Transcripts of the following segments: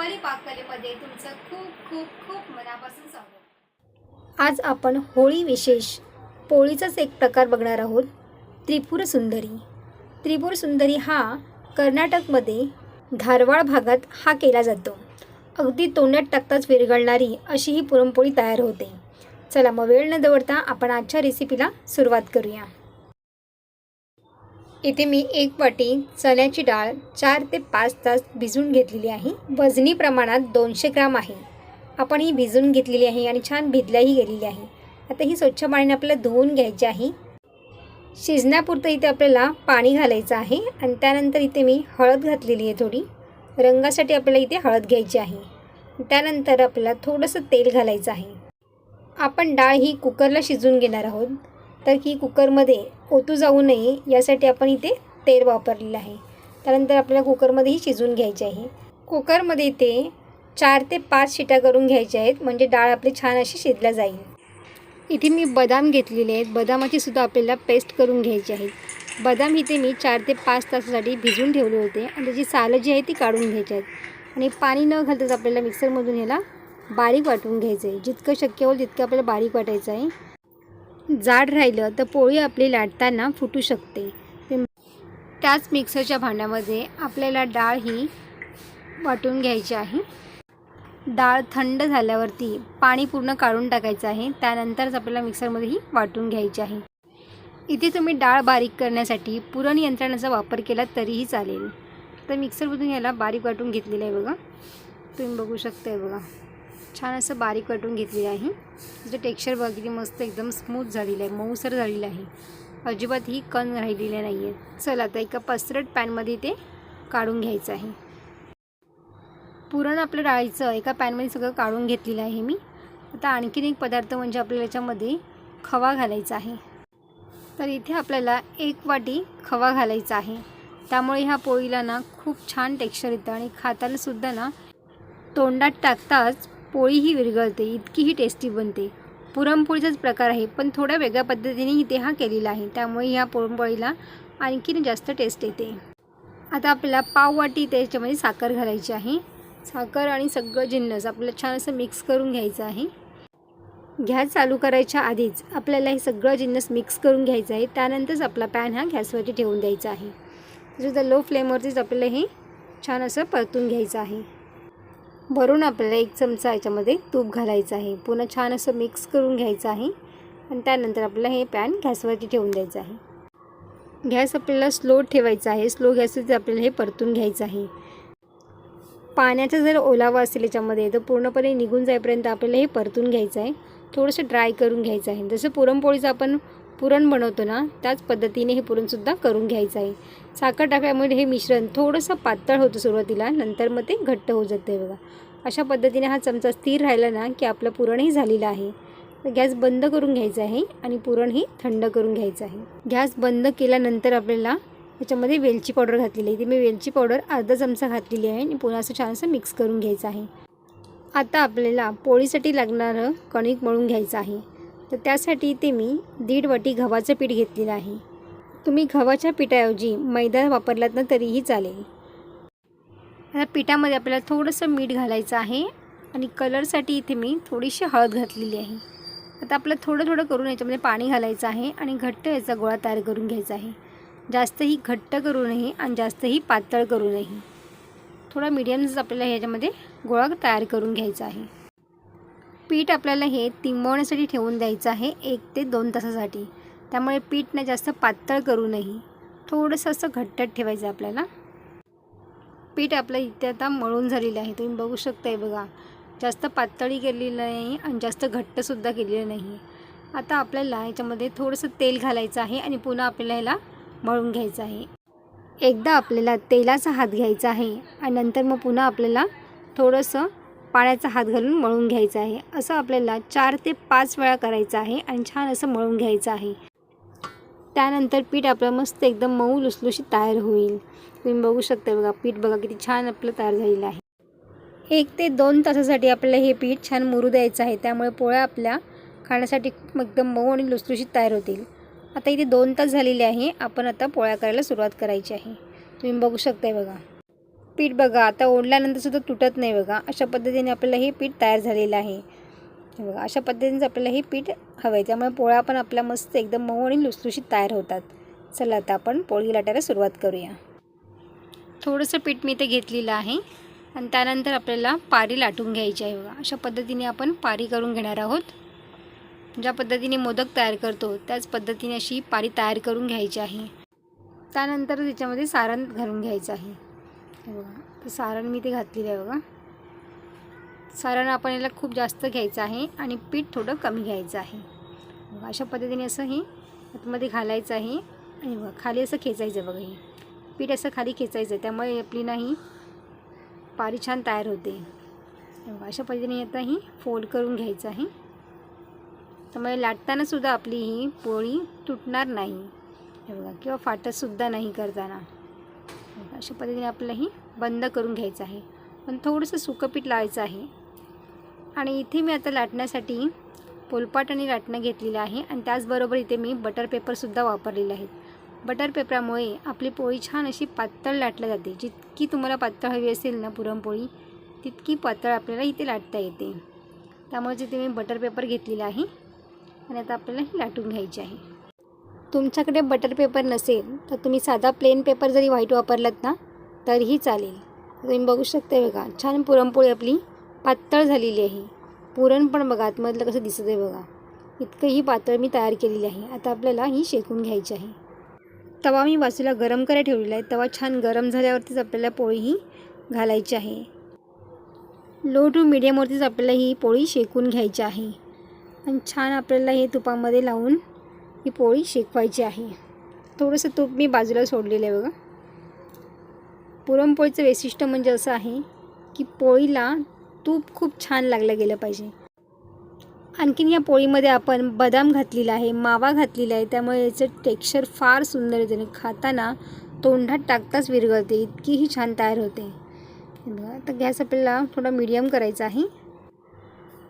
रुपाली पाककलेमध्ये तुमचं खूप खूप खूप मनापासून स्वागत. आज आपण होळी विशेष पोळीचाच एक प्रकार बघणार आहोत त्रिपुर सुंदरी. त्रिपुर सुंदरी हा कर्नाटकमध्ये धारवाड भागात हा केला जातो. अगदी तोंडात टाकताच विरघळणारी अशी ही पुरणपोळी तयार होते. चला मग वेळ न दवडता आपण आजच्या रेसिपीला सुरुवात करूया. इथे मी एक वाटी चण्याची डाळ चार ते पाच तास भिजवून घेतलेली आहे. वजनी प्रमाणात दोनशे ग्राम आहे. आपण ही भिजवून घेतलेली आहे आणि छान भिजल्याही गेलेली आहे. आता ही स्वच्छ पाण्याने आपल्याला धुवून घ्यायची आहे. शिजण्यापुरतं इथे आपल्याला पाणी घालायचं आहे आणि त्यानंतर इथे मी हळद घातलेली आहे थोडी. रंगासाठी आपल्याला इथे हळद घ्यायची आहे. त्यानंतर आपल्याला थोडंसं तेल घालायचं आहे. आपण डाळ ही कुकरला शिजवून घेणार आहोत. तर ही कुकरमध्ये ओतू जाऊ नये यासाठी आपण इथे तेल वापरलेलं आहे. त्यानंतर आपल्याला कुकरमध्येही शिजवून घ्यायचे आहे. कुकरमध्ये इथे चार ते पाच शिट्या करून घ्यायच्या आहेत म्हणजे डाळ आपली छान अशी शिजल्या जाईल. इथे मी बदाम घेतलेले आहेत. बदामाची सुद्धा आपल्याला पेस्ट करून घ्यायची आहे. बदाम इथे मी चार ते पाच तासासाठी भिजवून ठेवले होते आणि त्याची सालं जी आहे ती काढून घ्यायची आहेत. आणि पाणी न घालताच आपल्याला मिक्सरमधून ह्याला बारीक वाटून घ्यायचं आहे. जितकं शक्य होईल तितकं आपल्याला बारीक वाटायचं आहे. जाड राहिलं तर पोळी आपली लाटताना फुटू शकते. ते- त्याच मिक्सरच्या भांड्यामध्ये आपल्याला डाळ ही वाटून घ्यायची आहे. डाळ थंड झाल्यावरती पाणी पूर्ण काढून टाकायचं आहे. त्यानंतरच आपल्याला मिक्सरमध्येही वाटून घ्यायची आहे. इथे तुम्ही डाळ बारीक करण्यासाठी पुरण यंत्रणाचा वापर केला तरीही चालेल. तर मिक्सरमधून याला बारीक वाटून घेतलेलं आहे बघा. तुम्ही बघू शकताय बघा. छान असं बारीक वाटून घेतलेलं आहे. त्याचं टेक्स्चर वगैरे मस्त एकदम स्मूथ झालेलं आहे मऊसर झालेलं आहे. अजिबात ही कण राहिलेल्या नाही आहे चला आता एका पसरट पॅनमध्ये ते काढून घ्यायचं आहे. पुरण आपलं डाळीचं एका पॅनमध्ये सगळं काढून घेतलेलं आहे मी. आता आणखीन एक पदार्थ म्हणजे आपल्याला याच्यामध्ये खवा घालायचा आहे. तर इथे आपल्याला एक वाटी खवा घालायचा आहे. त्यामुळे ह्या पोळीला ना खूप छान टेक्स्चर येतं आणि खातालासुद्धा ना तोंडात टाकताच पोळीही विरघळते इतकीही टेस्टी बनते. पुरणपोळीचाच प्रकार आहे पण थोड्या वेगळ्या पद्धतीने इथे हा केलेला आहे. त्यामुळे ह्या पुरणपोळीला आणखीन जास्त टेस्ट येते. आता आपल्याला पाववाटी त्याच्यामध्ये साखर घालायची आहे. साखर आणि सगळं जिन्नस आपल्याला छान असं मिक्स करून घ्यायचं आहे. गॅस चालू करायच्या आधीच आपल्याला हे सगळं जिन्नस मिक्स करून घ्यायचं आहे. त्यानंतरच आपला पॅन हा गॅसवरती ठेवून द्यायचा आहे. त्याच्यानंतर लो फ्लेमवरतीच आपल्याला हे छान असं परतून घ्यायचं आहे. भरून आपल्याला एक चमचा याच्यामध्ये तूप घालायचं आहे. पुन्हा छान असं मिक्स करून घ्यायचं आहे. आणि त्यानंतर आपल्याला हे पॅन गॅसवरती ठेवून द्यायचं आहे. गॅस आपल्याला स्लो ठेवायचा आहे. स्लो गॅसवरती आपल्याला हे परतून घ्यायचं आहे. पाण्याचा जर ओलावा असेल याच्यामध्ये तर पूर्णपणे निघून जाईपर्यंत आपल्याला हे परतून घ्यायचं आहे. थोडंसं ड्राय करून घ्यायचं आहे. जसं पुरणपोळीचं आपण पुरण बनवतो ना त्याच पद्धतीने हे पुरणसुद्धा करून घ्यायचं आहे. साखर टाकल्यामुळे हे मिश्रण थोडंसं पातळ होतं सुरुवातीला नंतर मग ते घट्ट होऊ जाते आहे बघा. अशा पद्धतीने हा चमचा स्थिर राहिला ना की आपलं पुरणही झालेलं आहे. गॅस बंद करून घ्यायचा आहे आणि पुरणही थंड करून घ्यायचं आहे. गॅस बंद केल्यानंतर आपल्याला त्याच्यामध्ये वेलची पावडर घातलेली आहे. ती मी वेलची पावडर अर्धा चमचा घातलेली आहे आणि पुन्हा असं छानसं मिक्स करून घ्यायचं आहे. आता आपल्याला पोळीसाठी लागणारं कणिक मळून घ्यायचं आहे. तर त्यासाठी इथे मी दीड वाटी गव्हाचं पीठ घेतलेलं आहे. तुम्ही गव्हाच्या पिठाऐवजी मैदा वापरलात ना तरीही चालेल. आता पिठामध्ये आपल्याला थोडंसं मीठ घालायचं आहे आणि कलरसाठी इथे मी थोडीशी हळद घातलेली आहे. आता आपलं थोडं थोडं करून याच्यामध्ये पाणी घालायचं आहे आणि घट्ट याचा गोळा तयार करून घ्यायचा आहे. जास्तही घट्ट करू नये आणि जास्तही पातळ करू नये. थोडा मिडियमच आपल्याला ह्याच्यामध्ये गोळा तयार करून घ्यायचा आहे. पीठ आपल्याला हे तिंबवण्यासाठी ठेवून द्यायचं आहे एक ते दोन तासासाठी. त्यामुळे पीठ ना जास्त पातळ करू नये. थोडंसं असं घट्टत ठेवायचं आहे आपल्याला. पीठ आपलं इथे आता मळून झालेलं आहे. तुम्ही बघू शकताय बघा. जास्त पातळी केलेली नाही आणि जास्त घट्टसुद्धा केलेलं नाही. आता आपल्याला याच्यामध्ये थोडंसं तेल घालायचं आहे आणि पुन्हा आपल्याला ह्याला मळून घ्यायचं आहे. एकदा आपल्याला तेलाचा हात घ्यायचा आहे आणि नंतर मग पुन्हा आपल्याला थोडंसं पाण्याचा हात घालून मळून घ्यायचं आहे. असं आपल्याला चार ते पाच वेळा करायचं आहे आणि छान असं मळून घ्यायचं आहे. त्यानंतर पीठ आपलं मस्त एकदम मऊ लुसलुशीत तयार होईल. तुम्ही बघू शकता बघा पीठ बघा किती छान आपलं तयार झालेलं आहे. एक ते दोन तासासाठी आपल्याला हे पीठ छान मुरू द्यायचं आहे. त्यामुळे पोळ्या आपल्या खाण्यासाठी खूप एकदम मऊ आणि लुसलुशीत तयार होतील. आता इथे दोन तास झालेले आहे. आपण आता पोळ्या करायला सुरुवात करायची आहे. तुम्ही बघू शकताय बघा. पीठ बघा आता ओढल्यानंतरसुद्धा तुटत नाही बघा. अशा पद्धतीने आपल्याला हे पीठ तयार झालेलं आहे. हे बघा अशा पद्धतीनेच आपल्याला हे पीठ हवं आहे त्यामुळे पोळ्या पण आपल्या मस्त एकदम मऊ आणि लुसलुशीत तयार होतात. चला आता आपण पोळी लाटायला सुरुवात करूया. थोडंसं पीठ मी इथे घेतलेलं आहे आणि त्यानंतर आपल्याला पारी लाटून घ्यायची आहे बघा. अशा पद्धतीने आपण पारी करून घेणार आहोत. ज्या पद्धतीने मोदक तयार करतो त्याच पद्धतीने अशी पारी तयार करून घ्यायची आहे. त्यानंतर त्याच्यामध्ये सारण घालून घ्यायचं आहे. हे बघा. तर सारण मी ते घातलेलं आहे बघा. सारण आपण याला खूप जास्त घ्यायचं आहे आणि पीठ थोडं कमी घ्यायचं आहे. बघा अशा पद्धतीने असं हे आतमध्ये घालायचं आहे. आणि बघा खाली असं खेचायचं बघा हे. पीठ असं खाली खेचायचं आहे. त्यामुळे आपली नाही पारी छान तयार होते. बघा अशा पद्धतीने आता ही फोल्ड करून घ्यायचं आहे. त्यामुळे लाटतानासुद्धा आपली ही पोळी तुटणार नाही. हे बघा किंवा फाटतसुद्धा नाही करताना. अशा पद्धतीने आपल्याला ही बंद करून घ्यायचं आहे. पण थोडंसं सुकं पीठ लावायचं आहे. आणि इथे मी आता लाटण्यासाठी पोलपाट आणि लाटणं घेतलेलं आहे. आणि त्याचबरोबर इथे मी बटर पेपरसुद्धा वापरलेले आहेत. बटर पेपरामुळे आपली पोळी छान अशी पातळ लाटल्या जाते. जितकी तुम्हाला पातळ हवी असेल ना पुरणपोळी तितकी पातळ आपल्याला इथे लाटता येते. त्यामुळे तिथे मी बटर पेपर घेतलेला आहे. आणि आता आपल्याला ही लाटून घ्यायची आहे. तुमच्याकडे बटर पेपर नसेल तर तुम्ही साधा प्लेन पेपर जरी व्हाईट वापरलात ना तरीही चालेल. तुम्ही बघू शकता बघा छान पुरणपोळी आपली पातळ झालेली आहे. पुरण पण बघा आतमधलं कसं दिसत आहे बघा. इतकं ही पातळ मी तयार केलेली आहे. आता आपल्याला ही शेकून घ्यायची आहे. तवा मी बाजूला गरम करायला ठेवलेला आहे. तवा छान गरम झाल्यावरतीच आपल्याला पोळी ही घालायची आहे. लो टू मिडियमवरतीच आपल्याला ही पोळी शेकून घ्यायची आहे. आणि छान आपल्याला हे तुपामध्ये लावून ही पोळी शेकवायची आहे. थोडंसं तूप मी बाजूला सोडलेलं आहे बघा. पुरणपोळीचं वैशिष्ट्य म्हणजे असं आहे की पोळीला तूप खूप छान लागलं गेलं पाहिजे. आणखीन या पोळीमध्ये आपण बदाम घातलेला आहे मावा घातलेला आहे त्यामुळे याचं टेक्स्चर फार सुंदर येते खाताना तोंडात टाकताच विरघळते इतकीही छान तयार होते. बघा आता गॅस आपल्याला थोडा मिडियम करायचा आहे.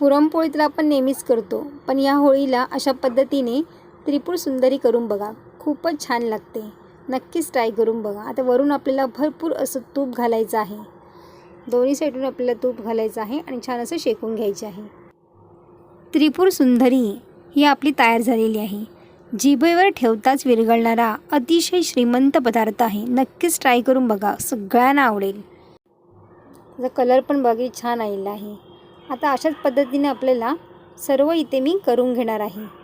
पुरणपोळी तर आपण नेहमीच करतो पण या होळीला अशा पद्धतीने त्रिपुर सुंदरी करून बघा. खूपच छान लागते. नक्कीच ट्राय करून बघा. आता वरून आपल्याला भरपूर असं तूप घालायचं आहे. दोन्ही साईडून आपल्याला तूप घालायचं आहे आणि छान असं शेकून घ्यायचे आहे. त्रिपुर सुंदरी ही आपली तयार झालेली आहे. जिभेवर ठेवताच विरघळणारा अतिशय श्रीमंत पदार्थ आहे. नक्कीच ट्राय करून बघा. सगळ्यांना आवडेल. त्याचा कलर पण बघी छान आलेला आहे. आता अशाच पद्धतीने आपल्याला सर्व इथे मी करून घेणार आहे.